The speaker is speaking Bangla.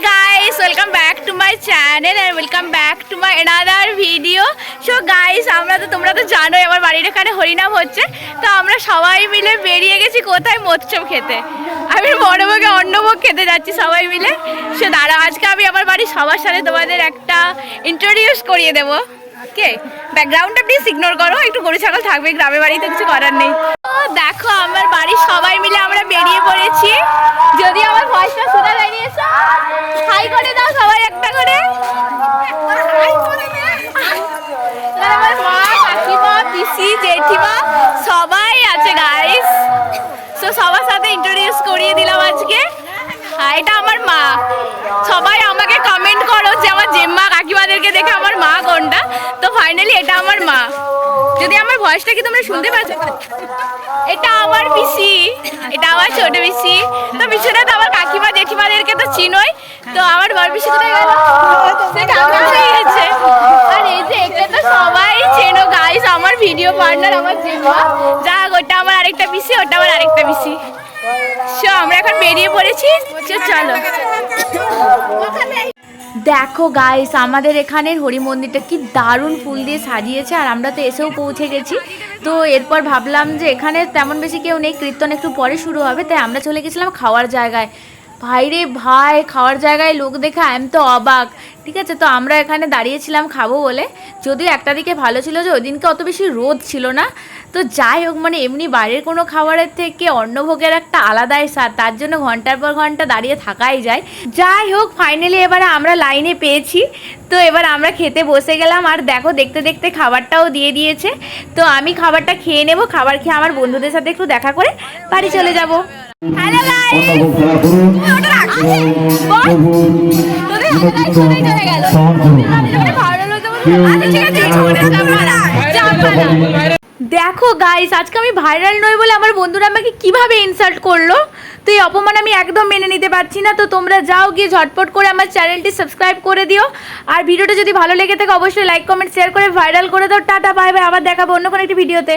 guys, welcome back to my channel and welcome back to my another video. So guys, আমরা তো তোমরা তো জানোই আমার বাড়ির এখানে হরিনাম হচ্ছে। তো আমরা সবাই মিলে বেরিয়ে গেছি কোথায়? মোৎসব খেতে। আমি বড়ভোগে অন্নভোগ খেতে যাচ্ছি সবাই মিলে। সে দাঁড়া আজকে আমি আমার বাড়ির সবার সাথে তোমাদের একটা ইন্ট্রোডিউস করিয়ে দেবো। কে? ব্যাকগ্রাউন্ডটা প্লিজ ইগনোর করো একটু গরু ছাগল থাকবে গ্রামের বাড়িতে কিছু করার নেই। দেখো আমার বাড়ির সবাই মিলে আমরা বেরিয়ে আমার মা কাকিমা পিসি, জেঠিমা, সবাই আছে গাইস তো সবার সাথে ইন্ট্রোডিউস করিয়ে দিলাম আজকে। হ্যাঁ এটা আমার মা। সবাই আমাকে কমেন্ট করো যে আমার জেম্মা কাকিমাদেরকে দেখে আমার মা কোনটা। তো ফাইনালি এটা আমার মা। যদি আমার ভয়েসটা কি তোমরা শুনতে পাচ্ছ? এটা আমার পিসি। এটা আমার ছোট পিসি। তো পিছনে তো আমার কাকিমা, জেঠিমাদেরকে তো চিনোই। তো আমার বড় পিসি কোথায় গেল? সে ভিডিও পার্টনার আমার জেম্মা যা ওটা আমার আরেকটা পিসি ওটা আমার আরেকটা পিসি সো আমরা এখন বেরিয়ে পড়েছি। চলো। দেখো গাইস আমাদের এখানের হরি মন্দিরটা কি দারুণ ফুল দিয়ে সাজিয়েছে, আর আমরা তো এসেও পৌঁছে গেছি। তো, এরপর ভাবলাম যে এখানে তেমন বেশি কেউ নেই, কীর্তন একটু পরে শুরু হবে, তাই আমরা চলে গেছিলাম খাওয়ার জায়গায়। ভাইরে ভাই, খাওয়ার জায়গায় লোক দেখে আমি তো অবাক। ঠিক আছে? তো আমরা এখানে দাঁড়িয়েছিলাম খাব বলে। যদিও একটা দিকে ভালো ছিল যে ওই দিনকে অত বেশি রোদ ছিল না। তো যাই হোক মানে এমনি বাইরের কোনো খাবারের থেকে অন্নভোগের একটা আলাদাই স্বাদ। তার জন্য ঘণ্টার পর ঘণ্টা দাঁড়িয়ে থাকাই যায়। যাই হোক ফাইনালি এবারে আমরা লাইনে পেয়েছি। তো এবার আমরা খেতে বসে গেলাম। আর দেখো দেখতে দেখতে খাবারটাও দিয়ে দিয়েছে। তো আমি খাবারটা খেয়ে নেব। খাবার খেয়ে আমার বন্ধুদের সাথে একটু দেখা করে বাড়ি চলে যাব। হ্যালো গাইস দেখো গাইস আজকে আমি ভাইরাল নই বলে আমার বন্ধুরা আমাকে কীভাবে ইনসাল্ট করল? তো এই অপমান আমি একদম মেনে নিতে পারছি না। তো তোমরা যাও গিয়ে ঝটপট করে আমার চ্যানেলটি সাবস্ক্রাইব করে দিও। আর ভিডিওটা যদি ভালো লেগে থাকে, অবশ্যই লাইক কমেন্ট শেয়ার করে ভাইরাল করে দাও। টাটা বাই বাই আবার দেখাবো অন্য কোনো একটি ভিডিওতে